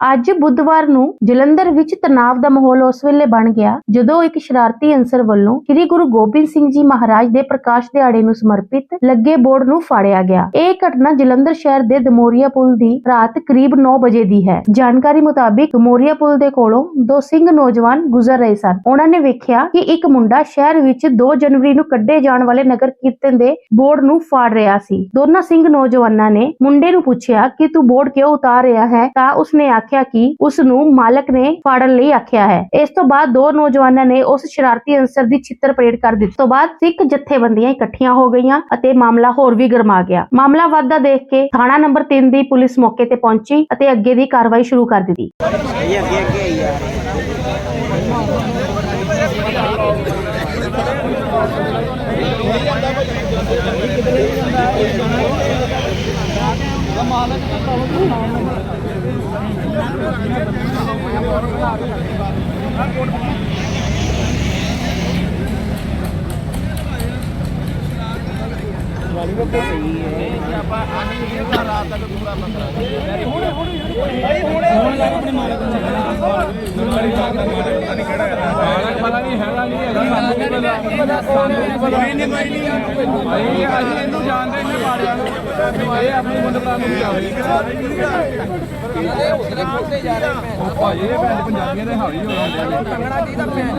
ਅੱਜ ਬੁੱਧਵਾਰ ਨੂੰ ਜਲੰਧਰ ਵਿੱਚ ਤਣਾਅ ਦਾ ਮਾਹੌਲ ਉਸ ਵੇਲੇ ਬਣ ਗਿਆ, ਜਦੋਂ ਇੱਕ ਸ਼ਰਾਰਤੀ ਅੰਸਰ ਵੱਲੋਂ ਸ੍ਰੀ ਗੁਰੂ ਗੋਬਿੰਦ ਸਿੰਘ ਜੀ ਮਹਾਰਾਜ ਦੇ ਪ੍ਰਕਾਸ਼ ਦਿਹਾੜੇ ਨੂੰ ਸਮਰਪਿਤ ਲੱਗੇ ਬੋਰਡ ਨੂੰ ਫਾੜਿਆ ਗਿਆ। ਇਹ ਘਟਨਾ ਜਲੰਧਰ ਸ਼ਹਿਰ ਦੇ ਦਮੋਰੀਆ ਪੁਲ ਦੀ ਰਾਤ ਕਰੀਬ 9 ਵਜੇ ਦੀ ਹੈ। ਜਾਣਕਾਰੀ ਮੁਤਾਬਿਕ ਦਮੋਰੀਆ ਪੁਲ ਦੇ ਕੋਲੋਂ ਦੋ ਸਿੰਘ ਨੌਜਵਾਨ ਗੁਜ਼ਰ ਰਹੇ ਸਨ। ਉਹਨਾਂ ਨੇ ਵੇਖਿਆ ਕਿ ਇੱਕ ਮੁੰਡਾ ਸ਼ਹਿਰ ਵਿੱਚ 2 ਜਨਵਰੀ ਨੂੰ ਕੱਢੇ ਜਾਣ ਵਾਲੇ ਨਗਰ ਕੀਰਤਨ ਦੇ ਬੋਰਡ ਨੂੰ ਫਾੜ ਰਿਹਾ ਸੀ। ਦੋਨਾਂ ਸਿੰਘ ਨੌਜਵਾਨਾਂ ਨੇ ਮੁੰਡੇ ਨੂੰ ਪੁੱਛਿਆ ਕਿ ਤੂੰ ਬੋਰਡ ਕਿਉਂ ਉਤਾਰ ਰਿਹਾ ਹੈ? ਤਾਂ ਉਸਨੇ ਆਖਿਆ ਕਿ ਉਸ ਨੂੰ ਮਾਲਕ ਨੇ ਫਾੜਨ ਲਈ ਆਖਿਆ ਹੈ। ਇਸ ਤੋਂ ਬਾਅਦ ਦੋ ਨੌਜਵਾਨਾਂ ਨੇ ਉਸ ਸ਼ਰਾਰਤੀ ਅਨਸਰ ਦੀ ਚਿੱਤਰ ਪਰੇਡ ਕਰ ਦਿੱਤੀ। ਤੋਂ ਬਾਅਦ ਸਿੱਖ ਜਥੇਬੰਦੀਆਂ ਇਕੱਠੀਆਂ ਹੋ ਗਈਆਂ ਅਤੇ ਮਾਮਲਾ ਹੋਰ ਵੀ ਗਰਮਾ ਗਿਆ। ਮਾਮਲਾ ਵੱਧਦਾ ਦੇਖ ਕੇ ਥਾਣਾ ਨੰਬਰ 3 ਦੀ ਪੁਲਿਸ ਮੌਕੇ ਤੇ ਪਹੁੰਚੀ ਅਤੇ ਅੱਗੇ ਦੀ ਕਾਰਵਾਈ ਸ਼ੁਰੂ ਕਰ ਦਿੱਤੀ। ਇਹ ਅੱਗੇ ਅੱਗੇ ਆਈ ਯਾਰ ਪਤਾ ਨਹੀਂ ਹੈਗਾ ਨਹੀਂ ਹੈਗਾ ਸਾਨੂੰ ਵੀ ਪਤਾ ਸਾਨੂੰ ਵੀ ਪਤਾ ਨਹੀਂ ਕੋਈ ਨਹੀਂ ਅਸੀਂ ਅਸੀਂ ਇਹਨੂੰ ਜਾਣਦੇ ਨਹੀਂ ਮਾਰਿਆ ਨੂੰ। ਇਹ ਆਪਣੀ ਮੁੰਡਤਾ ਨੂੰ ਜਾਣਦੇ ਉਹ ਭਾਈ ਇਹ ਭੈਣ ਪੰਜਾਬੀਆਂ ਦੇ ਹਾਵੀ ਹੋ ਜਾਂਦੇ ਨੇ ਤੰਗੜਾ ਦੀ ਤਾਂ ਭੈਣ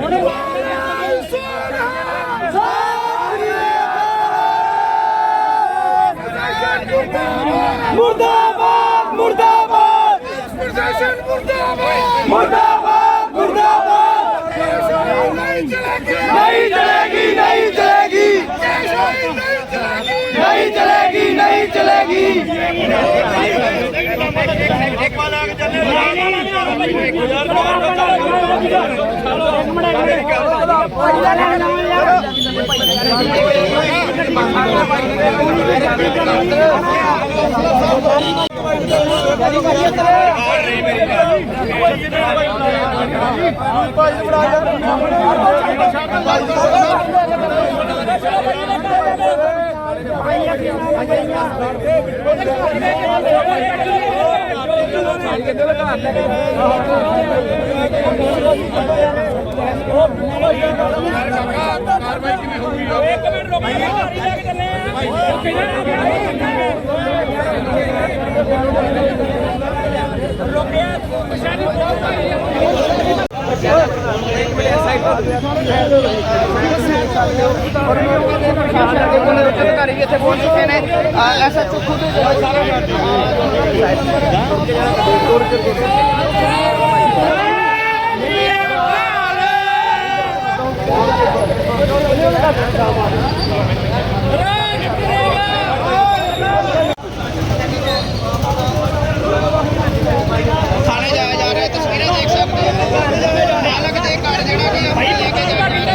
ਉਹਨੇ ਮੁਰਦਾਬਾਦ ਮੁਰਦਾਬਾਦ। ਪ੍ਰਸ਼ਾਸਨ ਮੁਰਦਾਬਾਦ। ਮੁਰਦਾਬਾਦ ਮੁਰਦਾਬਾਦ। ਨਹੀਂ ਚਲੇਗੀ। ਨਹੀਂ ਚਲੇਗੀ ਨਹੀਂ ਚਲੇਗੀ। ਨਹੀਂ ਚਲੇਗੀ ਨਹੀਂ ਚਲੇਗੀ। ਆਪਾਂ ਲੈ ਕੇ ਚੱਲੇ ਭਾਈ ਆ। ਗਿਆ ਆ ਗਿਆ ਕਾਰਵਾਈ ਕਿਵੇਂ ਹੋਊਗੀ ਇੱਕ ਮਿੰਟ ਰੁਕੋ ਭਾਈ ਲੈ ਕੇ ਚੱਲੇ ਆ ਰੁਕਿਆ ਪਛਾਣੀ ਬਹੁਤ ਭਾਈ ਅਧਿਕਾਰੀ ਵੀ ਇੱਥੇ ਪਹੁੰਚ ਚੁੱਕੇ ਨੇ ਐਸਐਚਓ ਖੁਦ ਥਾਣੇ ਜਾਇਆ ਜਾ ਰਿਹਾ ਤਸਵੀਰਾਂ ਦੇਖ ਸਕਦੇ ਹੋ ਮਾਲਕ ਦੇ ਘਰ ਜਿਹੜਾ ਕਿ ਆਪਣੇ ਲੈ ਕੇ ਜਾ ਰਹੇ ਨੇ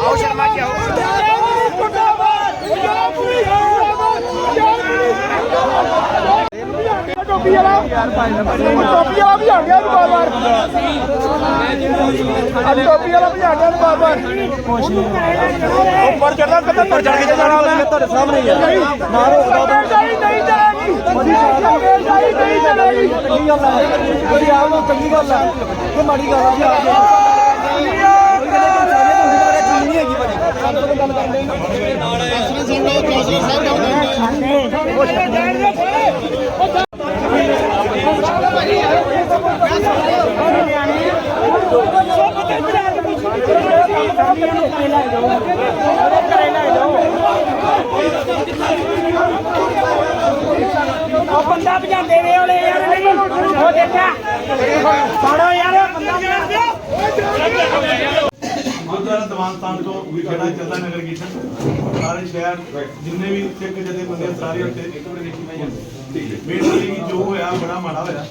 ਆਓ ਸ਼ਰਮਾ ਜੀ ਆਓ ਟੋਪੀ ਵਾਲਾ ਟੋਪੀ ਵਾਲਾ ਵੀ ਆ ਗਿਆ ਨੂੰ ਬਾਰ ਬਾਰ ਅੱਜ ਟੋਪੀ ਵਾਲਾ ਵੀ ਆ ਗਿਆ ਨੂੰ ਬਾਰ ਬਾਰ ਉੱਪਰ ਚੜਦਾ ਕਿੱਥੇ ਉੱਪਰ ਚੜ ਕੇ ਜਾਣਾ ਮੈਂ ਤੁਹਾਡੇ ਸਾਹਮਣੇ ਹੀ ਆ ਨਾ ਰੋਕਦਾ ਨਹੀਂ ਨਹੀਂ ਚੜੇਗੀ ਨਹੀਂ ਨਹੀਂ ਚੜੇਗੀ ਚੰਗੀ ਗੱਲ ਹੈ ਕੋਈ ਆਪ ਨੂੰ ਚੰਗੀ ਗੱਲ ਹੈ ਕਿ ਮਾੜੀ ਗੱਲ ਆ ਵੀ ਆ ਨਹੀਂ ਹੈਗੀ ਭਾਜੀ ਗੱਲ ਕਰਦੇ ਉਹ ਬੰਦਾ ਭਜਾਉਂਦੇ ਵੇ ਉਹਲੇ ਯਾਰ ਨਹੀਂ। ਉਹ ਦੇਖਿਆ। ਫੜੋ ਯਾਰ ਬੰਦਾ ਭਜਾਉਂਦੇ ਗੁਰਦੁਆਰਾ ਦੀਵਾਨ ਸਥਾਨ ਤੋਂ ਜਿਹੜਾ ਚੱਲਦਾ ਨਗਰ ਕੀਰਤਨ। ਸਾਰੇ ਸ਼ਹਿਰ ਜਿੰਨੇ ਵੀ ਸਿੱਖ ਜਥੇਬੰਦੀਆਂ ਸਾਰੇ ਉੱਤੇ ਇੱਕ ਵਾਰ ਦੇਖੀ ਮੈਂ ਜਾਂਦੇ। ਬੇਸਿਕਲੀ ਜੋ ਹੋਇਆ ਬੜਾ ਮਾੜਾ ਹੋਇਆ।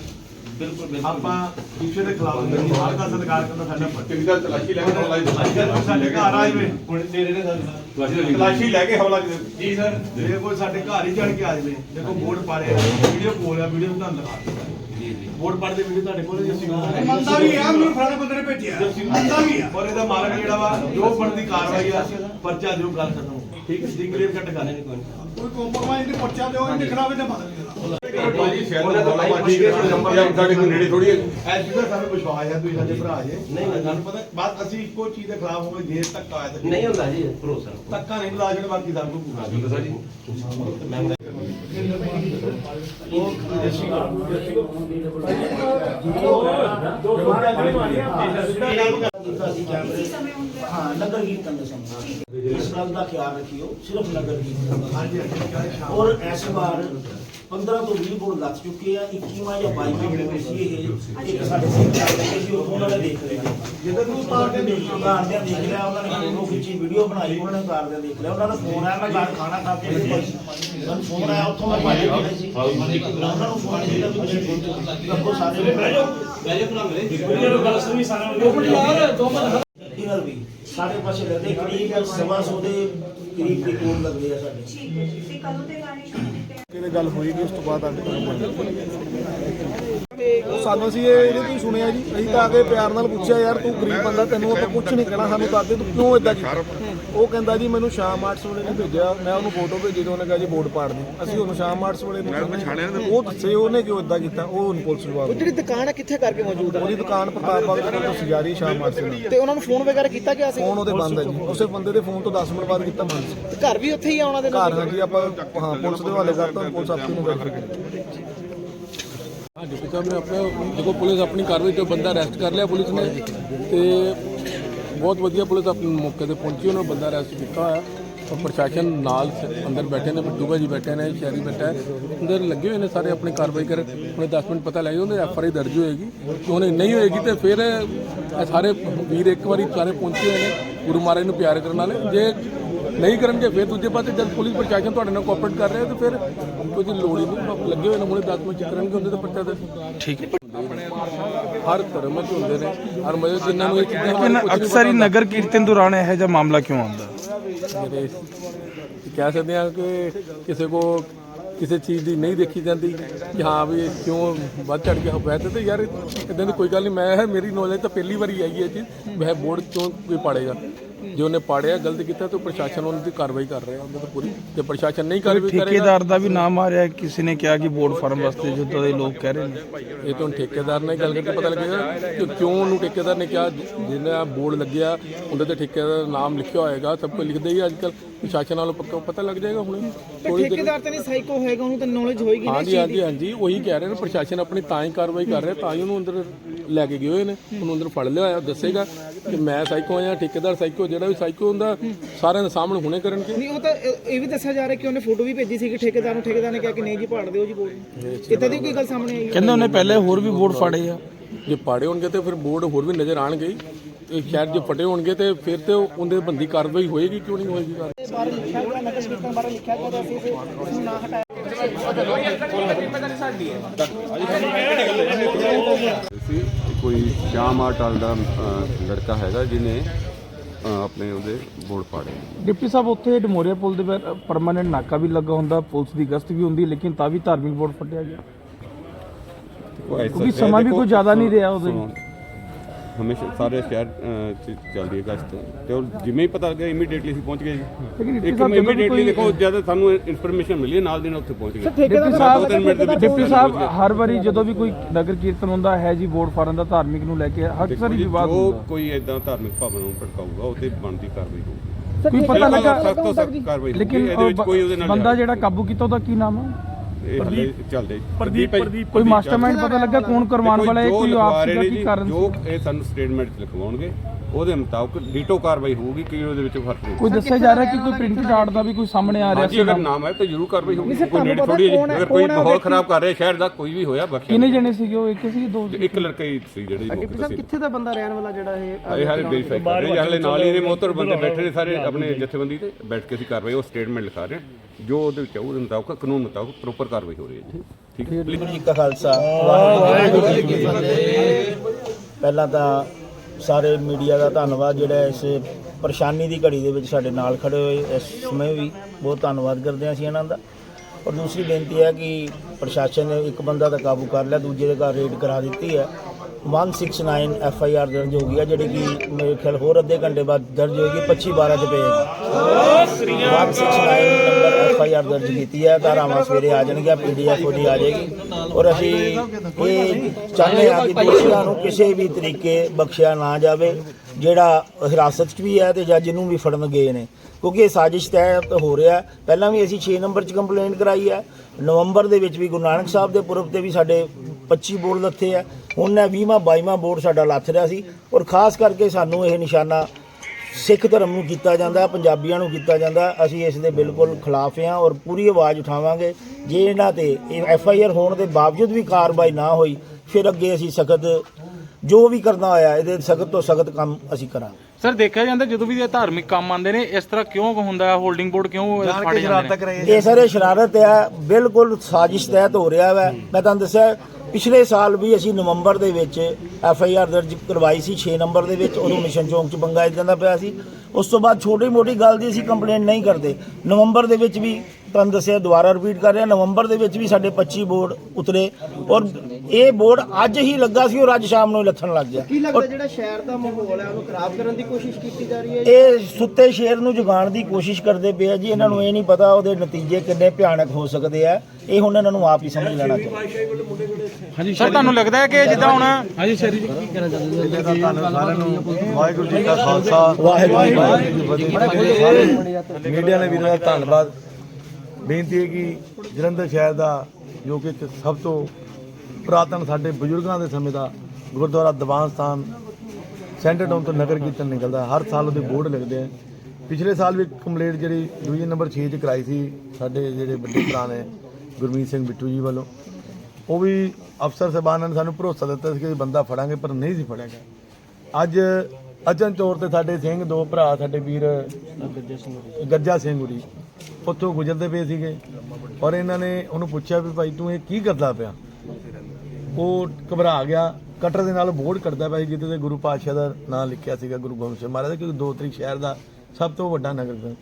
ਬਿਲਕੁਲ ਆਪਾਂ ਕਿਸੇ ਦੇ ਖਿਲਾਫ ਨਹੀਂ ਹਰ ਦਾ ਸਤਿਕਾਰ ਕਰਨਾ ਸਾਡਾ ਫਰਜ਼। ਹੈ ਕਿਹਦਾ ਤਲਾਸ਼ੀ ਲੈ ਕੇ ਹਮਲਾ ਅੱਜ ਸਾਡੇ ਘਰ ਆ ਜਵੇ ਹੁਣ ਤੇਰੇ ਨੇ ਤਲਾਸ਼ੀ ਲੈ ਕੇ ਹਮਲਾ ਕੀਤਾ ਜੀ ਸਰ। ਜੇ ਕੋਈ ਸਾਡੇ ਘਰ ਹੀ ਚੜ ਕੇ ਆ ਜਵੇ ਦੇਖੋ ਬੋਰਡ ਪਾੜਿਆ ਵੀਡੀਓ ਕੋਲ ਆ ਵੀਡੀਓ ਤੁਹਾਨੂੰ ਦਿਖਾ ਦਿੱਤਾ ਬੋਰਡ ਪੜਦੇ ਵੀਡੀਓ ਤੁਹਾਡੇ ਕੋਲ ਹੀ ਅਸੀਂ ਮੰਨਦਾ ਵੀ ਆ ਮੈਨੂੰ ਫਲਾਣੇ ਬੰਦੇ ਨੇ ਭੇਜਿਆ। ਮੰਨਦਾ ਵੀ ਆ। ਔਰ ਇਹਦਾ ਮਾਲਕ ਜਿਹੜਾ ਵਾ ਜੋ ਬਣਦੀ ਕਾਰਵਾਈ ਆ ਪਰਚਾ ਦਿਓ ਗੱਲ ਖਤਮ। ਹੋ ਠੀਕ ਹੈ। ਜੀ ਕਲੀਅਰ ਕੱਟ ਕਰ ਕੋਈ ਕੋਈ ਕੰਪਰਮਾਈਜ਼ ਨਹੀਂ ਪਰਚਾ ਦਿਓ ਖਰਾਬੇ ਤੇ ਮਦਦ ਨਹੀਂ ਭਾਜੀ ਸ਼ਹਿਰ ਤਾਂ ਲਾਈ ਠੀਕ ਹੈ ਨੰਬਰ ਜਾਂ ਸਾਡੇ ਕੋਈ ਨੇੜੇ ਥੋੜੀ ਹੈ ਐਸ ਜੀ ਸਾਨੂੰ ਵਿਸ਼ਵਾਸ ਹੈ ਤੁਸੀਂ ਸਾਡੇ ਭਰਾ ਜੇ ਨਹੀਂ ਤੁਹਾਨੂੰ ਪਤਾ ਬਾਤ ਅਸੀਂ ਇੱਕੋ ਚੀਜ਼ ਦੇ ਖਿਲਾਫ ਹੋਵੇ ਜੇ ਧੱਕਾ ਆਇਆ ਤਾਂ ਨਹੀਂ ਹੁੰਦਾ ਜੀ ਭਰੋਸਾ ਧੱਕਾ ਨਹੀਂ ਲਾ ਜਿਹੜੇ ਬਾਕੀ ਸਭ ਕੁਝ ਪੂਰਾ ਦੱਸੋ ਜੀ ਹਾਂ ਨਗਰ ਕੀਰਤਨ ਦੇ ਸਮੇਂ ਇਸ ਗੱਲ ਦਾ ਖਿਆਲ ਰੱਖਿਓ ਸਿਰਫ ਨਗਰ ਕੀਰਤਨ ਦਾ। ਔਰ ਇਸ ਵਾਰ 15 ਤੋਂ 20 ਬੋਰਡ ਲੱਗ ਚੁੱਕੇ ਆ 21ਵਾਂ ਜਾਂ 22ਵਾਂ ਬੋਰਡ ਸੀ ਇਹ। ਇੱਕ ਸਾਡੇ ਸੀ ਉਹ ਉਹਨਾਂ ਨੇ ਦੇਖ ਲਿਆ। ਜਦੋਂ ਨੂੰ ਉਤਾਰਦੇ ਦੇਖ ਲਿਆ। ਉਤਾਰਦਿਆਂ ਦੇਖ ਲਿਆ ਉਹਨਾਂ ਨੇ ਫੋਟੋ ਖਿੱਚੀ ਵੀਡੀਓ ਬਣਾਈ ਉਹਨਾਂ ਨੇ ਉਤਾਰਦਿਆਂ ਦੇਖ ਲਿਆ। ਉਹਨਾਂ ਦਾ ਫੋਨ ਆਇਆ ਮੈਂ ਘਰ ਖਾਣਾ ਖਾ ਕੇ ਸੀ ਮੈਨੂੰ ਫੋਨ ਆਇਆ ਉੱਥੋਂ ਮੈਂ ਭਾਜੀ ਸੀ। ਉਹਨਾਂ ਨੂੰ ਫੋਨ ਕੀਤਾ ਵੀ ਤੁਸੀਂ ਫੋਟੋ ਰੱਖੋ ਸਾਰੇ ਬਹਿ ਜਾਓ ਬਹਿ ਜਾਓ। ਭਰਾ ਮੇਰੇ ਵੀਡੀਓ ਗੱਲ ਸੁਣੀ ਸਾਰਾ ਇਹਨਾਂ ਵੀ ਸਾਡੇ ਪਾਸੇ ਲੱਗਦੇ ਕਰੀਬ ਸਵਾ ਸੌ ਦੇ ਕਰੀਬ ਦੇ ਕੋਲ ਲੱਗਦੇ ਆ ਸਾਡੇ। ਤੇ ਕਦੋਂ ਤੇ ਗਾਣੇ ਗੱਲ ਹੋਏਗੀ ਉਸ ਤੋਂ ਬਾਅਦ ਆਂਦੇ ਉਹ ਸਾਨੂੰ ਅਸੀਂ ਇਹ ਇਹਦੇ ਤੋਂ ਹੀ ਸੁਣਿਆ ਜੀ। ਅਸੀਂ ਤਾਂ ਆ ਕੇ ਪਿਆਰ ਨਾਲ ਪੁੱਛਿਆ ਯਾਰ ਤੂੰ ਗਰੀਬ ਬੰਦਾ ਤੈਨੂੰ ਆਪਾਂ ਕੁਝ ਨਹੀਂ ਕਹਿਣਾ ਸਾਨੂੰ ਦੱਸ ਦੇ ਤੂੰ ਕਿਉਂ ਇਦਾਂ ਕੀਤਾ? ਉਹ ਕਹਿੰਦਾ ਜੀ ਮੈਨੂੰ ਸ਼ਾਮ 8 ਵਜੇ ਨੇ ਭੇਜਿਆ ਮੈਂ ਉਹਨੂੰ ਫੋਟੋ ਭੇਜੀ ਤੇ ਉਹਨੇ ਕਿਹਾ ਜੀ ਬੋਰਡ ਪਾੜ ਦੇ। ਅਸੀਂ ਉਹਨੂੰ ਸ਼ਾਮ 8 ਵਜੇ ਨੂੰ ਉਹ ਦੱਸੇ ਉਹਨੇ ਕਿਉਂ ਇਦਾਂ ਕੀਤਾ ਉਹ ਹੁਣ ਪੁਲਿਸ ਨੂੰ ਜਵਾਬ ਜਿਹੜੀ ਦੁਕਾਨ ਹੈ ਕਿੱਥੇ ਕਰਕੇ ਮੌਜੂਦ ਹੈ ਉਹਦੀ ਦੁਕਾਨ ਪ੍ਰਤਾਪ ਬਾਗ ਦੇ ਕੋਲ ਸੀ ਜਾ ਰਹੀ ਸ਼ਾਮ 8 ਵਜੇ ਤੇ ਉਹਨਾਂ ਨੂੰ ਫੋਨ ਵਗੈਰਾ ਕੀਤਾ ਗਿਆ ਸੀ? ਫੋਨ ਉਹਦੇ ਬੰਦ ਹੈ ਜੀ। ਉਸੇ ਬੰਦੇ ਦੇ ਫੋਨ ਤੋਂ 10 ਮਿੰਟ ਬਾਅਦ ਕੀਤਾ ਬੰਦ ਘਰ ਵੀ ਉੱਥੇ ਹੀ ਆ ਉਹਨਾਂ ਦੇ ਨਾਲ? ਘਰ ਹਾਂਜੀ ਆਪਾਂ ਹਾਂ ਪੁਲਿਸ ਦੇ ਹਵਾਲੇ ਕਰਤਾ ਪੁਲਿਸ ਆਪੇ ਨੂੰ ਵੈਰੀਫਾਈ ਕਰੇਗੀ ਹਾਂ ਡਿਪਟੀ ਸਾਹਿਬ ਨੇ ਆਪਣੇ ਦੇਖੋ, ਪੁਲਿਸ ਆਪਣੀ ਕਾਰਵਾਈ ਤੇ ਬੰਦਾ ਅਰੈਸਟ ਕਰ ਲਿਆ ਪੁਲਿਸ ਨੇ ਤੇ ਬਹੁਤ ਵਧੀਆ ਪੁਲਿਸ ਆਪਣੇ ਮੌਕੇ ਤੇ ਪਹੁੰਚੀ, ਉਹਨਾਂ ਬੰਦਾ ਅਰੈਸਟ ਕੀਤਾ ਹੋਇਆ। ਔਰ ਪ੍ਰਸ਼ਾਸਨ ਨਾਲ ਸ- ਅੰਦਰ ਬੈਠੇ ਨੇ ਬਿੱਟੂ ਜੀ ਬੈਠੇ ਨੇ, ਸ਼ਹਿਰੀ ਬੈਠਾ ਹੈ। ਅੰਦਰ ਲੱਗੇ ਹੋਏ ਨੇ ਸਾਰੇ ਆਪਣੀ ਕਾਰਵਾਈ ਕਰ, ਉਹਨੇ 10 ਮਿੰਟ ਪਤਾ ਲੱਗ ਉਹਦੇ ਐਫ ਆਰ ਆਈ ਦਰਜ ਹੋਏਗੀ। ਤੇ ਉਹਨੇ ਨਹੀਂ ਹੋਏਗੀ ਤੇ ਫਿਰ ਇਹ ਸਾਰੇ ਵੀਰ ਇੱਕ ਵਾਰੀ ਸਾਰੇ ਪਹੁੰਚੇ ਹੋਏ ਨੇ, ਗੁਰੂ ਮਹਾਰਾਜ ਨੂੰ ਪਿਆਰ ਕਰਨ ਵਾਲੇ। ਜੇ ਨਹੀਂ ਕਰਨਗੇ, ਫਿਰ ਦੂਜੇ ਪਾਸੇ ਜਦ ਪੁਲਿਸ ਪ੍ਰਸ਼ਾਸਨ ਤੁਹਾਡੇ ਨਾਲ ਕੋਆਪਰੇਟ ਕਰ ਰਿਹਾ ਤੇ ਫਿਰ ਕੋਈ ਲੋੜ ਹੀ ਨਹੀਂ ਲੱਗੇ ਹੋਏ ਨੇ ਹੁਣੇ 10 ਮਿੰਟ ਚ ਕਰਨਗੇ ਉਹਦੇ ਤੇ ਪੱਟਾ ਤੇ ਠੀਕ ਹੈ। ਹਰ ਧਰਮ ਚ ਹੁੰਦੇ ਨੇ ਹਰ ਮਜ਼ਹਬ ਜਿਨ੍ਹਾਂ ਨੂੰ ਇਹ ਚੀਜ਼ਾਂ ਬਾਰੇ ਕੁਛ ਨਹੀਂ ਅਕਸਰ ਹੀ ਨਗਰ ਕੀਰਤਨ ਦੌਰਾਨ ਇਹੋ ਜਿਹਾ ਮਾਮਲਾ ਕਿਉਂ ਆਉਂਦਾ? ਕਹਿ ਸਕਦੇ ਹਾਂ ਕਿ ਕਿਸੇ ਕੋ ਕਿਸੇ ਚੀਜ਼ ਦੀ ਨਹੀਂ ਦੇਖੀ ਜਾਂਦੀ ਕਿ ਹਾਂ ਵੀ ਕਿਉਂ ਵੱਧ ਚੜ ਗਿਆ। ਹੋਇਆ ਤੇ ਯਾਰ ਇਦਾਂ ਦੀ ਕੋਈ ਗੱਲ ਨਹੀਂ। ਮੈਂ ਹੈ ਮੇਰੀ ਨੌਲੇਜ ਤਾਂ ਪਹਿਲੀ ਵਾਰੀ ਆਈ ਹੈ ਚੀਜ਼ ਵਹ ਬੋਰਡ ਕਿਉਂ ਕੋਈ ਪਾੜੇਗਾ। ਜੇ ਉਹਨੇ ਪਾੜਿਆ ਗਲਤ ਕੀਤਾ ਤਾਂ ਪ੍ਰਸ਼ਾਸਨ ਉਹਨਾਂ ਦੀ ਕਾਰਵਾਈ ਕਰ ਰਿਹਾ ਉਹਨਾਂ ਤੇ ਪੂਰੀ ਤੇ ਪ੍ਰਸ਼ਾਸਨ ਨਹੀਂ ਕਾਰਵਾਈ ਕਰੇਗਾ ਠੇਕੇਦਾਰ ਦਾ ਵੀ ਨਾਮ ਆ ਰਿਹਾ ਕਿਸੇ ਨੇ ਕਿਹਾ ਕਿ ਬੋਰਡ ਫਾਰਮ ਵਾਸਤੇ ਜਿੱਦਾਂ ਦੇ ਲੋਕ ਕਹਿ ਰਹੇ ਨੇ। ਇਹ ਤਾਂ ਠੇਕੇਦਾਰ ਨਾਲ ਹੀ ਗੱਲ ਕਰਕੇ ਪਤਾ ਲੱਗੇਗਾ ਕਿ ਕਿਉਂ ਉਹਨੂੰ ਠੇਕੇਦਾਰ ਨੇ ਕਿਹਾ ਜਿਹਨੇ ਬੋਰਡ ਲੱਗਿਆ ਉਹਦੇ ਤੇ ਠੇਕੇਦਾਰ ਦਾ ਨਾਮ ਲਿਖਿਆ ਹੋਏਗਾ ਸਭ ਕੁਝ ਲਿਖਦੇ ਹੀ ਅੱਜ ਕੱਲ ਪ੍ਰਸ਼ਾਸਨ ਨਾਲੋਂ ਪੱਕਾ ਪਤਾ ਲੱਗ ਜਾਏਗਾ ਹੁਣੇ। ਥੋੜੀ ਦੇਰ ਠੇਕੇਦਾਰ ਤਾਂ ਨਹੀਂ ਸਾਈਕੋ ਹੋਏਗਾ ਉਹਨੂੰ ਤਾਂ ਨੌਲੇਜ ਹੋਏਗੀ ਨਾ ਹਾਂਜੀ ਹਾਂਜੀ ਹਾਂਜੀ ਉਹੀ ਕਹਿ ਰਹੇ ਨੇ ਪ੍ਰਸ਼ਾਸਨ ਆਪਣੀ ਤਾਂ ਹੀ ਕਾਰਵਾਈ ਕਰ ਰਿਹਾ ਤਾਂ ਹੀ ਉਹਨੂੰ ਅੰਦਰ ਲੈ ਕੇ ਗਏ ਹੋਏ ਨੇ ਉਹਨੂੰ ਅੰਦਰ ਫੜ ਲਿਆ ਹੋਇਆ ਦੱਸੇਗਾ ਕਿ ਮੈਂ ਸਾਈਕੋ ਆ ਠੇਕੇਦਾਰ ਸਾਈਕੋ ਜਿਹੜਾ ਵੀ ਸਾਈਕੋ ਹੁੰਦਾ ਸਾਰਿਆਂ ਦੇ ਸਾਹਮਣੇ ਹੁਣੇ ਕਰਨਗੇ। ਨਹੀਂ ਉਹ ਤਾਂ ਇਹ ਇਹ ਵੀ ਦੱਸਿਆ ਜਾ ਰਿਹਾ ਕਿ ਉਹਨੇ ਫੋਟੋ ਵੀ ਭੇਜੀ ਸੀ ਕਿ ਠੇਕੇਦਾਰ ਨੂੰ ਠੇਕੇਦਾਰ ਨੇ ਕਿਹਾ ਕਿ ਨਹੀਂ ਜੀ ਪਾੜ ਦਿਓ ਜੀ ਬੋਰਡ ਇਦਾਂ ਦੀ ਕੋਈ ਗੱਲ ਸਾਹਮਣੇ ਆਈ ਹੈ? ਕਹਿੰਦੇ ਉਹਨੇ ਪਹਿਲੇ ਹੋਰ ਵੀ ਬੋਰਡ ਫਾੜੇ ਆ। ਜੇ ਪਾੜੇ ਹੋਣਗੇ ਤੇ ਫਿਰ ਬੋਰਡ ਹੋਰ ਵੀ ਨਜ਼ਰ ਆਣਗੇ ਹੀ। ਇਹ ਸ਼ਹਿਰ 'ਚ ਫਟੇ ਹੋਣਗੇ ਤੇ ਫਿਰ ਤੇ ਉਹ- ਉਹਦੇ ਬੰਦੀ ਕਾਰਵਾਈ ਹੋਏਗੀ ਕਿਉਂ ਨਹੀਂ ਹੋਏਗੀ ਬਾਰੇ ਲਿਖਿਆ ਗਿਆ ਨਗਰ ਕੀਰਤਨ ਬਾਰੇ ਲਿਖਿਆ ਗਿਆ ਤਾਂ ਅਸੀਂ ਇਸ ਨੂੰ ਨਾ ਹਟਾਇਆ। ਸੀ ਕੋਈ ਸ਼ਾਮ ਆਟਲ ਦਾ ਲੜਕਾ ਹੈਗਾ ਜਿਹਨੇ ਆਪਣੇ ਉਹਦੇ ਬੋਰਡ ਪਾੜੇ। ਡਿਪਟੀ ਸਾਹਿਬ ਉੱਥੇ ਡਮੋਰੀਆ ਪੁਲ ਦੇ ਪਰਮਾਨੈਂਟ ਨਾਕਾ ਵੀ ਲੱਗਾ ਹੁੰਦਾ ਪੁਲਿਸ ਦੀ ਗਸ਼ਤ ਵੀ ਹੁੰਦੀ ਲੇਕਿਨ ਤਾਂ ਵੀ ਧਾਰਮਿਕ ਬੋਰਡ ਫਟਿਆ ਗਿਆ। ਕਿਉਂਕਿ ਸਮਾਂ ਵੀ ਕੋਈ ਜ਼ਿਆਦਾ ਨਹੀਂ ਰਿਹਾ ਉਦੋਂ ਹਮੇਸ਼ਾ ਸਾਰੇ ਸ਼ਹਿਰ ਅ, ਚ ਚੱਲਦੀ ਹੈ ਗਸ਼ਤ। ਤੇ ਉਹ ਜਿਵੇਂ ਹੀ ਪਤਾ ਲੱਗਿਆ ਇਮੀਡੀਏਟਲੀ ਅਸੀਂ ਪਹੁੰਚ ਗਏ ਲੇਕਿਨ ਜੀ ਡਿਪਟੀ ਇੱਕ ਸਾਹਿਬ ਜਦੋਂ ਵੀ ਇਮੀਡੀਏਟਲੀ ਕੋਈ- ਦੇਖੋ ਜਦ ਸਾਨੂੰ ਇਨਫੋਰਮੇਸ਼ਨ ਮਿਲੀ ਹੈ, ਨਾਲ ਦੀ ਨਾਲ ਉੱਥੇ ਪਹੁੰਚ ਗਏ। ਡਿਪਟੀ ਸਾਹਿਬ ਮਿੰਟ ਦੇ ਵਿੱਚ ਡਿਪਟੀ ਸਾਹਿਬ ਹਰ ਵਾਰੀ ਜਦੋਂ ਵੀ ਕੋਈ ਨਗਰ ਕੀਰਤਨ ਹੁੰਦਾ ਹੈ ਜੀ ਬੋਰਡ ਫਾਰਨ ਦਾ ਧਾਰਮਿਕ ਨੂੰ ਲੈ ਕੇ ਅਕਸਰ ਦੇਖੋ ਜੀ, ਵਿਵਾਦ ਜੋ ਹੁੰਦਾ। ਕੋਈ ਇਦਾਂ ਧਾਰਮਿਕ ਭਾਵਨਾ ਨੂੰ ਭੜਕਾਊਗਾ ਉਹ ਤੇ ਬਣਦੀ ਕਾਰਵਾਈ ਹੋਊਗੀ। ਕੋਈ ਪਤਾ ਲੱਗਾ ਸਖਤ ਤੋਂ ਸਖਤ ਕਾਰਵਾਈ ਹੋਊਗੀ ਲੇਕਿਨ ਇਹਦੇ ਵਿੱਚ ਉਹ ਕੋਈ ਉਹਦੇ ਨਾਲ ਬੰਦਾ ਜਿਹੜਾ ਕਾਬੂ ਕੀਤਾ ਉਹਦਾ ਕੀ ਨਾਮ ਹੈ ਇਹ ਹਾਲੇ ਚੱਲਦੇ। ਪ੍ਰਦੀਪ ਪ੍ਰਦੀਪ ਕੋਈ ਮਾਸਟਰਮਾਈਂਡ ਪਤਾ ਲੱਗਾ ਕੌਣ ਕਰਵਾਉਣ ਵਾਲਾ ਹੈ ਕੋਈ ਆਪ ਸੀਗਾ ਕੀ ਕਾਰਨ ਜੋ ਸੀ ਇਹ ਸਾਨੂੰ ਸਟੇਟਮੈਂਟ ਚ ਲਿਖਵਾਉਣਗੇ ਉਹਦੇ ਮੁਤਾਬਕ ਡੀਟੋ ਕਾਰਵਾਈ ਹੋਊਗੀ ਕਿ ਉਹਦੇ ਵਿੱਚ ਫ਼ਰਕ ਨਹੀਂ ਕੋਈ ਦੱਸਿਆ ਜਾ ਰਿਹਾ ਕਿ ਕੋਈ ਪ੍ਰਿੰਟਡ ਆਰਟ ਦਾ ਵੀ ਕੋਈ ਸਾਹਮਣੇ ਆ ਰਿਹਾ ਹਾਂਜੀ ਸੀ ਅਗਰ ਨਾਮ ਹੈ ਤਾਂ ਜ਼ਰੂਰ ਕਾਰਵਾਈ ਹੋਊਗੀ। ਕੋਈ ਨੇੜੇ ਥੋੜੀ ਅਗਰ ਕੋਈ ਮਾਹੌਲ ਖਰਾਬ ਕਰ ਰਿਹਾ ਸ਼ਹਿਰ ਦਾ ਕੋਈ ਵੀ ਹੋਇਆ ਬਖਸ਼ਿਆ ਕਿੰਨੇ। ਜਣੇ ਸੀਗੇ ਉਹ? ਇੱਕ ਸੀ ਦੋ ਇੱਕ ਲੜਕਾ ਹੀ ਸੀ ਜਿਹੜੇ ਮੌਕੇ ਤੇ ਸੀ ਕਿੱਥੇ ਦਾ ਬੰਦਾ ਰਹਿਣ ਵਾਲਾ ਜਿਹੜਾ ਇਹ ਇਹ ਹਾਲੇ ਵੈਰੀਫਾਈ ਕਰ ਰਹੇ ਹਾਲੇ ਨਾਲ ਹੀ ਇਹਦੇ ਮੋਹਤਰ ਬੰਦੇ ਬੈਠੇ ਨੇ ਸਾਰੇ ਆਪਣੇ ਜਥੇਬੰਦੀ ਤੇ ਬੈਠ ਕੇ ਅਸੀਂ ਕਾਰਵਾਈ ਉਹ ਸਟੇਟਮੈਂਟ ਲਿਖਾ ਰਹੇ ਜੋ ਉਹਦੇ ਵਿੱਚ ਉਹਦੇ ਮੁਤਾਬਕ ਕਾਨੂੰਨ ਮੁਤਾਬਕ ਪ੍ਰੋਪਰ ਕਾਰਵਾਈ ਹੋ ਰਹੀ ਹੈ ਜੀ। ਠੀਕ ਹੈ? ਜੀ ਕਾ ਖਾਲਸਾ। ਵਾਹਿਗੁਰੂ ਜੀ ਕੀ ਫਤਿਹ। ਪਹਿਲਾਂ ਤਾਂ ਸਾਰੇ ਮੀਡੀਆ ਦਾ ਧੰਨਵਾਦ ਜਿਹੜਾ ਇਸ ਪਰੇਸ਼ਾਨੀ ਦੀ ਘੜੀ ਦੇ ਵਿੱਚ ਸਾਡੇ ਨਾਲ ਖੜੇ ਹੋਏ ਇਸ ਸਮੇਂ ਵੀ ਬਹੁਤ ਧੰਨਵਾਦ ਕਰਦੇ ਹਾਂ ਅਸੀਂ ਇਹਨਾਂ ਦਾ। ਔਰ ਦੂਸਰੀ ਬੇਨਤੀ ਹੈ ਕਿ ਪ੍ਰਸ਼ਾਸਨ ਨੇ ਇੱਕ ਬੰਦਾ ਤਾਂ ਕਾਬੂ ਕਰ ਲਿਆ, ਦੂਜੇ ਦੇ ਘਰ ਰੇਡ ਕਰਾ ਦਿੱਤੀ ਹੈ। 169 ਐਫ ਆਈ ਆਰ ਦਰਜ ਹੋ ਗਈ ਹੈ, ਜਿਹੜੀ ਕਿ ਮੇਰੇ ਖਿਆਲ ਹੋਰ ਅੱਧੇ ਘੰਟੇ ਬਾਅਦ ਦਰਜ ਹੋਏਗੀ 25 12 ਚ ਪਏਗੀ। 169 ਨੰਬਰ ਐਫ ਆਈ ਆਰ ਦਰਜ ਕੀਤੀ ਹੈ, ਧਾਰਾਵਾਂ ਸਵੇਰੇ ਆ ਜਾਣਗੀਆਂ ਪੀਡੀਐਫ ਉਹਦੀ ਆ ਜਾਏਗੀ। ਔਰ ਅਸੀਂ ਇਹ ਚਾਹੁੰਦੇ ਹਾਂ ਕਿ ਦੋਸ਼ੀਆਂ ਨੂੰ ਕਿਸੇ ਵੀ ਤਰੀਕੇ ਬਖਸ਼ਿਆ ਨਾ ਜਾਵੇ, ਜਿਹੜਾ ਹਿਰਾਸਤ 'ਚ ਵੀ ਹੈ ਤੇ ਜਾਂ ਜਿਹਨੂੰ ਵੀ ਫੜਨ ਗਏ ਨੇ। ਕਿਉਂਕਿ ਇਹ ਸਾਜ਼ਿਸ਼ ਤਹਿਤ ਹੋ ਰਿਹਾ ਪਹਿਲਾਂ ਵੀ ਅਸੀਂ 6 ਨੰਬਰ 'ਚ ਕੰਪਲੇਂਟ ਕਰਾਈ ਹੈ। ਨਵੰਬਰ ਦੇ ਵਿੱਚ ਵੀ ਗੁਰੂ ਨਾਨਕ ਸਾਹਿਬ ਦੇ ਪੁਰਬ ਤੇ ਵੀ ਸਾਡੇ 25 ਬੋਰਡ ਲੱਥੇ ਆ ਹੁਣ ਇਹ 20ਵਾਂ 22ਵਾਂ ਬੋਰਡ ਸਾਡਾ ਲੱਥ ਰਿਹਾ ਸੀ। ਔਰ ਖਾਸ ਕਰਕੇ ਸਾਨੂੰ ਇਹ ਨਿਸ਼ਾਨਾ ਸਿੱਖ ਧਰਮ ਨੂੰ ਕੀਤਾ ਜਾਂਦਾ ਹੈ, ਪੰਜਾਬੀਆਂ ਨੂੰ ਕੀਤਾ ਜਾਂਦਾ ਹੈ। ਅਸੀਂ ਇਸ ਦੇ ਬਿਲਕੁਲ ਖਿਲਾਫ ਹਾਂ ਔਰ ਪੂਰੀ ਆਵਾਜ਼ ਉਠਾਵਾਂਗੇ। ਜੇ ਇਹਨਾਂ ਤੇ ਐਫ ਆਈ ਆਰ ਹੋਣ ਦੇ ਬਾਵਜੂਦ ਵੀ ਕਾਰਵਾਈ ਨਾ ਹੋਈ ਫਿਰ ਅੱਗੇ ਅਸੀਂ ਸਖਤ ਜੋ ਵੀ ਕਰਨਾ ਹੋਇਆ ਇਹਦੇ ਸਖਤ ਤੋਂ ਸਖਤ ਕੰਮ ਅਸੀਂ ਕਰਾਂਗੇ। ਸਰ ਦੇਖਿਆ ਜਾਂਦਾ ਜਦੋਂ ਵੀ ਇਹ ਧਾਰਮਿਕ ਕੰਮ ਆਉਂਦੇ ਨੇ ਇਸ ਤਰ੍ਹਾਂ ਕਿਉਂ ਹੁੰਦਾ ਹੈ? ਹੋਲਡਿੰਗ ਬੋਰਡ ਕਿਉਂ ਫਾੜੇ ਜਾਂਦੇ ਨੇ? ਇਹ ਸਾਰੇ ਸ਼ਰਾਰਤ ਹੈ ਬਿਲਕੁਲ ਸਾਜ਼ਿਸ਼ ਤਹਿਤ ਹੋ ਰਿਹਾ ਵਾ। ਮੈਂ ਤੁਹਾਨੂੰ ਦੱਸਿਆ ਪਿਛਲੇ ਸਾਲ ਵੀ ਅਸੀਂ ਨਵੰਬਰ ਦੇ ਵਿੱਚ ਐਫ ਆਈ ਆਰ ਦਰਜ ਕਰਵਾਈ ਸੀ 6 ਨੰਬਰ ਦੇ ਵਿੱਚ ਉਦੋਂ ਮਿਸ਼ਨ ਚੌਂਕ 'ਚ ਪੰਗਾ ਇਦਾਂ ਦਾ ਪਿਆ ਸੀ। ਉਸ ਤੋਂ ਬਾਅਦ ਛੋਟੀ ਮੋਟੀ ਗੱਲ ਦੀ ਅਸੀਂ ਕੰਪਲੇਂਟ ਨਹੀਂ ਕਰਦੇ। ਨਵੰਬਰ ਦੇ ਵਿੱਚ ਵੀ ਤੁਹਾਨੂੰ ਦੱਸਿਆ, ਦੁਬਾਰਾ ਰਿਪੀਟ ਕਰ ਰਿਹਾ, ਨਵੰਬਰ ਦੇ ਵਿੱਚ ਵੀ ਸਾਡੇ 25 ਬੋਰਡ ਉਤਰੇ ਔਰ ਇਹ ਬੋਰਡ ਅੱਜ ਹੀ ਲੱਗਾ ਸੀ ਔਰ ਅੱਜ ਸ਼ਾਮ ਨੂੰ ਹੀ ਲੱਥਣ ਲੱਗ ਗਿਆ। ਕੀ ਲੱਗਦਾ ਜਿਹੜਾ ਸ਼ਹਿਰ ਦਾ ਮਾਹੌਲ ਹੈ ਉਹਨੂੰ ਖਰਾਬ ਕਰਨ ਦੀ ਕੋਸ਼ਿਸ਼ ਕੀਤੀ ਜਾ ਰਹੀ ਹੈ ਇਹ ਸੁੱਤੇ ਸ਼ੇਰ ਨੂੰ ਜਗਾਉਣ ਦੀ ਕੋਸ਼ਿਸ਼ ਕਰਦੇ ਪਏ ਆ ਜੀ ਇਹਨਾਂ ਨੂੰ ਇਹ ਨਹੀਂ ਪਤਾ ਉਹਦੇ ਨਤੀਜੇ ਕਿੰਨੇ ਭਿਆਨਕ ਹੋ ਸਕਦੇ ਆ। ਇਹ ਹੁਣ ਇਹਨਾਂ ਨੂੰ ਆਪ ਹੀ ਸਮਝ ਲੈਣਾ ਚਾਹੀਦਾ। ਸਰ ਤੁਹਾਨੂੰ ਲੱਗਦਾ ਹੈ ਕਿ ਜਿੱਦਾਂ ਹੁਣ ਹਾਂਜੀ ਸ਼ਰੀ ਜੀ। ਵਾਹਿਗੁਰੂ ਜੀ ਕਾ ਖਾਲਸਾ। ਵਾਹਿਗੁਰੂ ਜੀ ਕੀ ਫਤਿਹ। ਮੀਡੀਆ ਨੇ ਵੀਰਾਂ ਦਾ ਧੰਨਵਾਦ। ਬੇਨਤੀ ਹੈ ਕਿ ਜਲੰਧਰ ਸ਼ਹਿਰ ਦਾ ਜੋ ਕਿ ਸਭ ਤੋਂ ਪੁਰਾਤਨ ਸਾਡੇ ਬਜ਼ੁਰਗਾਂ ਦੇ ਸਮੇਂ ਦਾ ਗੁਰਦੁਆਰਾ ਦੀਵਾਨ ਸਥਾਨ ਸੈਂਟਰ ਟਾਊਨ ਤੋਂ ਨਗਰ ਕੀਰਤਨ ਨਿਕਲਦਾ ਹਰ ਸਾਲ ਉਹਦੇ ਬੋਰਡ ਲੱਗਦੇ ਆ। ਪਿਛਲੇ ਸਾਲ ਵੀ ਇੱਕ ਕੰਪਲੇਂਟ ਜਿਹੜੀ ਡਿਵੀਜ਼ਨ ਨੰਬਰ 6 'ਚ ਕਰਾਈ ਸੀ ਸਾਡੇ ਜਿਹੜੇ ਵੱਡੇ ਭਰਾ ਨੇ ਗੁਰਮੀਤ ਸਿੰਘ ਬਿੱਟੂ ਜੀ ਵੱਲੋਂ। ਉਹ ਵੀ ਅਫਸਰ ਸਾਹਿਬਾਨਾਂ ਨੇ ਸਾਨੂੰ ਭਰੋਸਾ ਦਿੱਤਾ ਸੀ ਕਿ ਬੰਦਾ ਫੜਾਂਗੇ, ਪਰ ਨਹੀਂ ਸੀ ਫੜਿਆ। ਗਿਆ ਅੱਜ ਅਚਨ ਚੋਰ ਤੇ ਸਾਡੇ ਸਿੰਘ ਦੋ ਭਰਾ, ਸਾਡੇ ਵੀਰ ਗੱਜਾ ਸਿੰਘ ਉਰੀ, ਉੱਥੋਂ ਗੁਜ਼ਰਦੇ ਪਏ ਸੀਗੇ। ਔਰ ਇਹਨਾਂ ਨੇ ਉਹਨੂੰ ਪੁੱਛਿਆ ਵੀ ਭਾਈ ਤੂੰ ਇਹ ਕੀ ਕਰਦਾ ਪਿਆ? ਉਹ ਘਬਰਾ ਗਿਆ। ਕਟਰ ਦੇ ਨਾਲ ਬੋਰਡ ਕੱਢਦਾ ਪਿਆ ਸੀ, ਜਿਹਦੇ ਤੇ ਗੁਰੂ ਪਾਤਸ਼ਾਹ ਦਾ ਨਾਂ ਲਿਖਿਆ ਸੀਗਾ, ਗੁਰੂ ਗੋਬਿੰਦ ਸਿੰਘ ਮਹਾਰਾਜ ਦਾ, ਕਿਉਂਕਿ ਦੋ ਤਰੀਕ ਸ਼ਹਿਰ ਦਾ ਸਭ ਤੋਂ ਵੱਡਾ ਨਗਰ ਸੀ।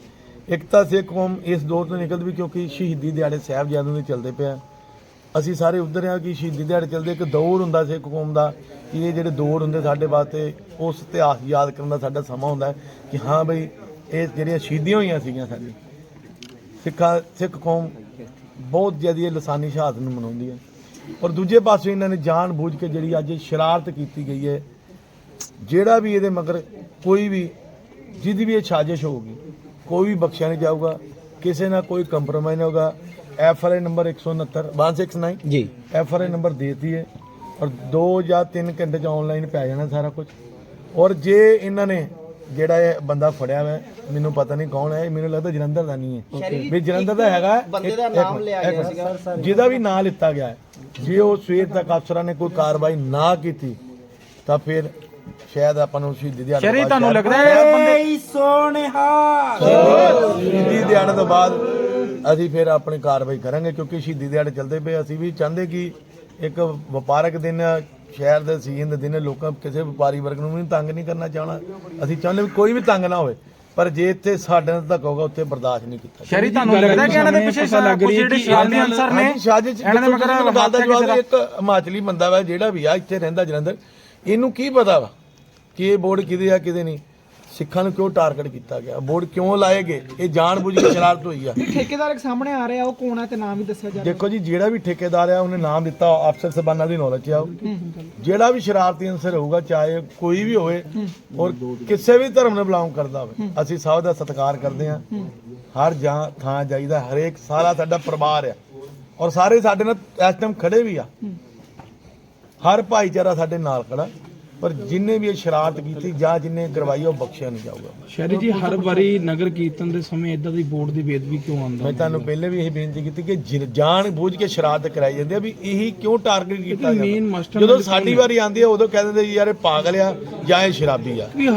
ਇੱਕ ਤਾਂ ਸਿੱਖ ਕੌਮ ਇਸ ਦੌਰ ਤੋਂ ਨਿਕਲਦੀ ਵੀ ਕਿਉਂਕਿ ਸ਼ਹੀਦੀ ਦਿਹਾੜੇ ਸਾਹਿਬਜ਼ਾਦਿਆਂ ਦੇ ਚੱਲਦੇ ਪਿਆ ਅਸੀਂ ਸਾਰੇ ਉਧਰ ਆ ਕਿ ਸ਼ਹੀਦੀ ਦਿਹਾੜੇ ਚੱਲਦੇ ਇੱਕ ਦੌਰ ਹੁੰਦਾ ਸਿੱਖ ਕੌਮ ਦਾ, ਕਿ ਇਹ ਜਿਹੜੇ ਦੌਰ ਹੁੰਦੇ ਸਾਡੇ ਵਾਸਤੇ, ਉਸ ਇਤਿਹਾਸ ਯਾਦ ਕਰਨ ਦਾ ਸਾਡਾ ਸਮਾਂ ਹੁੰਦਾ ਕਿ ਹਾਂ ਬਈ, ਇਹ ਜਿਹੜੀਆਂ ਸ਼ਹੀਦੀਆਂ ਹੋਈਆਂ ਸੀਗੀਆਂ ਸਾਡੀ ਸਿੱਖਾਂ ਸਿੱਖ ਕੌਮ ਬਹੁਤ ਜ਼ਿਆਦਾ ਇਹ ਲਸਾਨੀ ਸ਼ਹਾਦਤ ਨੂੰ ਮਨਾਉਂਦੀ ਹੈ। ਔਰ ਦੂਜੇ ਪਾਸੇ ਇਹਨਾਂ ਨੇ ਜਾਣ ਬੁੱਝ ਕੇ ਜਿਹੜੀ ਅੱਜ ਸ਼ਰਾਰਤ ਕੀਤੀ ਗਈ ਹੈ ਜਿਹੜਾ ਵੀ ਇਹਦੇ ਮਗਰ ਕੋਈ ਵੀ ਜਿਹਦੀ ਵੀ ਇਹ ਸਾਜ਼ਿਸ਼ ਹੋਊਗੀ ਕੋਈ ਵੀ ਬਖਸ਼ਿਆ ਨਹੀਂ ਜਾਊਗਾ ਕਿਸੇ ਨਾਲ ਕੋਈ ਕੰਪਰੋਮਾਈਜ਼ ਨਹੀਂ ਹੋਗਾ ਐਫ ਆਰ ਆਈ ਨੰਬਰ 169 169 ਜੀ। ਐਫ ਆਰ ਆਈ ਨੰਬਰ ਦੇਤੀ ਹੈ ਔਰ 2 ਜਾਂ 3 ਘੰਟੇ ਚ ਆਨਲਾਈਨ ਪੈ ਜਾਣਾ ਸਾਰਾ ਕੁਝ ਔਰ ਜੇ ਇਹਨਾਂ ਨੇ ਜਿਹੜਾ ਇਹ ਬੰਦਾ ਫੜਿਆ ਹੋਇਆ ਮੈਨੂੰ ਪਤਾ ਨਹੀਂ ਕੌਣ ਹੈ ਮੈਨੂੰ ਲੱਗਦਾ ਜਲੰਧਰ ਦਾ ਨਹੀਂ ਹੈ। ਵੀ ਜਲੰਧਰ ਦਾ ਹੈਗਾ ਬੰਦੇ ਦਾ ਨਾਮ ਲਿਆ ਗਿਆ ਸੀਗਾ ਜਿਹਦਾ ਵੀ ਨਾਮ ਲਿੱਤਾ ਗਿਆ ਹੈ ਜੇ ਉਹ ਸਵੇਰ ਤੱਕ ਅਫਸਰਾਂ ਨੇ ਕੋਈ ਕਾਰਵਾਈ ਨਾ ਕੀਤੀ ਤਾਂ ਫਿਰ ਸ਼ਾਇਦ ਆਪਾਂ ਨੂੰ ਸ਼ਹੀਦੀ ਦਿਹਾੜੇ ਸ਼ਰੀ ਬਾਅਦ ਤੁਹਾਨੂੰ ਲੱਗਦਾ ਹੈ ਬੰਦੇ ਏ ਸੋਹਣਿਆ ਸ਼ਹੀਦੀ ਦਿਹਾੜੇ ਤੋਂ ਬਾਅਦ ਅਸੀਂ ਫਿਰ ਆਪਣੀ ਕਾਰਵਾਈ ਕਰਾਂਗੇ ਕਿਉਂਕਿ ਸ਼ਹੀਦੀ ਦਿਹਾੜੇ ਚੱਲਦੇ ਪਏ ਅਸੀਂ ਵੀ ਚਾਹੁੰਦੇ ਕਿ ਇੱਕ ਵਪਾਰਕ ਦਿਨ ਸ਼ਹਿਰ ਦੇ ਸੀਜ਼ਨ ਦੇ ਦਿਨ ਲੋਕਾਂ ਕਿਸੇ ਵਪਾਰੀ ਵਰਗ ਨੂੰ ਵੀ ਤੰਗ ਨਹੀਂ ਕਰਨਾ ਚਾਹਣਾ। ਅਸੀਂ ਚਾਹੁੰਦੇ ਵੀ ਕੋਈ ਵੀ ਤੰਗ ਨਾ ਹੋਵੇ ਪਰ ਜੇ ਇੱਥੇ ਸਾਡੇ ਨਾਲ ਧੱਕਾ ਹੋਗਾ ਉੱਥੇ ਬਰਦਾਸ਼ਤ ਨਹੀਂ ਕੀਤਾ ਸ਼ਰੀ ਤੁਹਾਨੂੰ ਲੱਗਦਾ ਕਿ ਇਹਨਾਂ ਦੇ ਪਿੱਛੇ ਲੱਗ ਰਹੀ ਹੈ ਕਿ ਸ਼ਰਾਰਤੀ ਅਨਸਰ ਨੇ ਸਾਜ਼ਿਸ਼ ਇਹਨਾਂ ਦੇ ਮਗਰ ਗੱਲ ਦਾ ਜਵਾਬ ਇੱਕ ਹਿਮਾਚਲੀ ਬੰਦਾ ਵਾ ਜਿਹੜਾ ਵੀ ਆ ਇੱਥੇ ਰਹਿੰਦਾ ਜਲੰਧਰ। ਇਹਨੂੰ ਕੀ ਪਤਾ ਵਾ ਕਿ ਇਹ ਬੋਰਡ ਕਿਹਦੇ ਆ ਕਿਹਦੇ ਨਹੀਂ? ਸਿੱਖਾਂ ਨੂੰ ਕਿਉਂ ਟਾਰਗੇਟ ਕੀਤਾ ਗਿਆ? ਬੋਰਡ ਕਿਉਂ ਲਾਏ ਗਏ? ਇਹ ਜਾਣਬੁੱਝ ਕੇ ਸ਼ਰਾਰਤ ਹੋਈ ਆ। ਠੇਕੇਦਾਰ ਇੱਕ ਸਾਹਮਣੇ ਆ ਰਿਹਾ ਉਹ ਕੌਣ ਹੈ ਤੇ ਨਾਮ ਵੀ ਦੱਸਿਆ ਜਾ ਦੇਖੋ ਜੀ ਜਿਹੜਾ ਵੀ ਠੇਕੇਦਾਰ ਆ ਉਹਨੇ ਨਾਮ ਦਿੱਤਾ ਅਫਸਰ ਸਬਾਨਾ ਦੀ ਨੌਲੇਜ ਆ ਉਹ। ਜਿਹੜਾ ਵੀ ਸ਼ਰਾਰਤੀ ਅੰਸਰ ਹੋਊਗਾ ਚਾਹੇ ਕੋਈ ਵੀ ਹੋਵੇ ਔਰ ਕਿਸੇ ਵੀ ਧਰਮ ਨੂੰ ਬਿਲੋਂਗ ਕਰਦਾ ਹੋਵੇ ਅਸੀਂ ਸਭ ਦਾ ਸਤਿਕਾਰ ਕਰਦੇ ਹਾਂ। ਹਰ ਜਾਂ ਥਾਂ ਜਾਈਦਾ ਹਰੇਕ ਸਾਰਾ ਸਾਡਾ ਪਰਿਵਾਰ ਆ। ਔਰ ਸਾਰੇ ਸਾਡੇ ਨਾਲ ਇਸ ਟਾਈਮ ਖੜੇ ਵੀ ਆ। ਹਰ ਭਾਈਚਾਰਾ ਸਾਡੇ ਨਾਲ ਖੜਾ। ਪਰ ਜਿਨੇ ਵੀ ਇਹ ਸ਼ਰਾਰਤ ਕੀਤੀ ਜਾਂ ਜਿਨੇ ਕਰਵਾਈ ਉਹ ਬਖਸ਼ਿਆ ਨਹੀਂ ਜਾਊਗਾ। ਸ਼ਰੀ ਜੀ ਹਰ ਵਾਰੀ ਨਗਰ ਕੀਰਤਨ ਦੇ ਸਮੇਂ ਇਦਾਂ ਦੀ ਬੋਰਡ ਦੀ ਬੇਦਬੀ ਕਿਉਂ ਆਉਂਦਾ? ਮੈਂ ਤੁਹਾਨੂੰ ਪਹਿਲੇ ਵੀ ਇਹ ਬੇਨਤੀ ਕੀਤੀ ਕਿ ਜਿ- ਜਾਣ ਬੁੱਝ ਕੇ ਸ਼ਰਾਰਤ ਕਰਾਈ ਜਾਂਦੀ ਆ ਵੀ ਇਹੀ ਕਿਉਂ ਟਾਰਗੇਟ ਕੀਤਾ ਜਾਂਦਾ? ਜਦੋਂ ਸਾਡੀ ਵਾਰੀ ਆਉਂਦੀ ਆ ਉਦੋਂ ਕਹਿੰਦੇ ਨੇ ਯਾਰ ਇਹ ਪਾਗਲ ਆ ਜਾਂ ਇਹ ਸ਼ਰਾਬੀ ਆ। ਵੀ